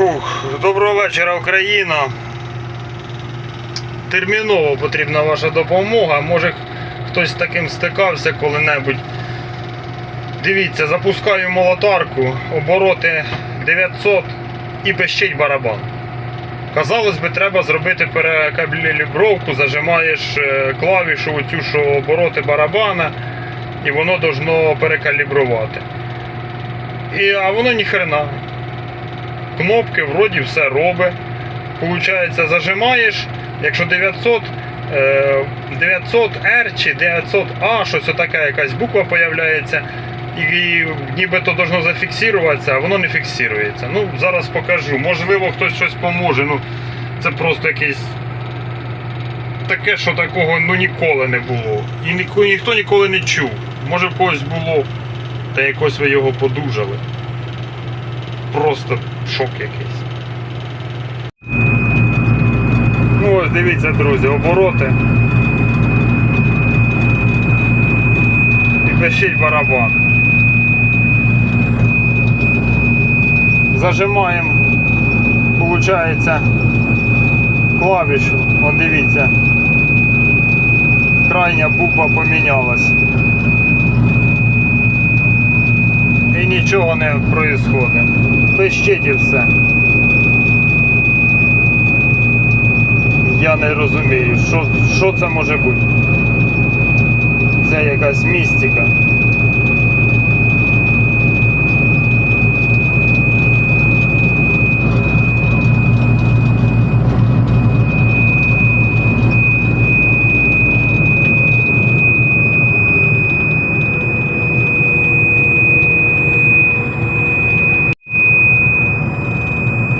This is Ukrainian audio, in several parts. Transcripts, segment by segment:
Фух, доброго вечора, Україна. Терміново потрібна ваша допомога. Може хтось з таким стикався коли-небудь. Дивіться, запускаю молотарку, обороти 900 і пищить барабан. Казалось би, треба зробити перекалібровку, зажимаєш е, клавішу оцю, що обороти барабана, і воно должно перекалібрувати. І, а воно ніхрена. Кнопки вроді все робить. Получається, зажимаєш, якщо 900, е, 900R чи 900A, щось отака якась буква появляється, і нібито должно зафіксуватися, а воно не фіксується. Ну, зараз покажу. Можливо, хтось щось поможе. Ну, це просто якесь таке, що такого ну, ніколи не було. І ніхто, ніхто ніколи не чув. Може в когось було, та якось ви його подужали. Просто шок якийсь. Ну ось дивіться, друзі, обороти. І пищить барабан. Зажимаємо, получається, клавішу. Вон дивіться. Крайня буква помінялась. І нічого не происходить. Пищить і все. Я не розумію, що, що це може бути. Це якась містика.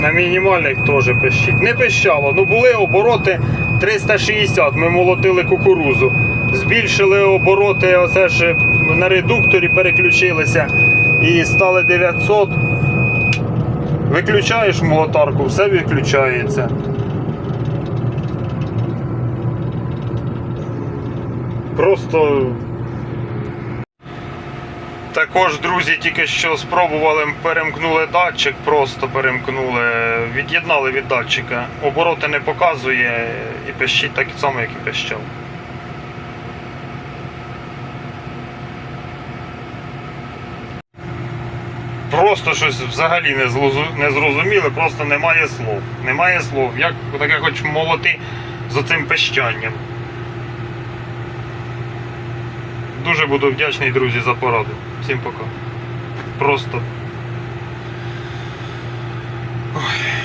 На мінімальних теж пищить. Не пищало, ну були обороти 360, ми молотили кукурузу. Збільшили обороти, оце ж на редукторі переключилися і стали 900. Виключаєш молотарку, все виключається. Просто також, друзі, тільки що спробували, перемкнули датчик, просто перемкнули, від'єднали від датчика. Обороти не показує і пищить так само, як і пищав. Просто щось взагалі не зрозуміле, просто немає слов. Немає слов. Як таке хоч молоти з оцим пищанням. Дуже буду вдячний, друзі, за пораду. Всім пока. Просто. Ой.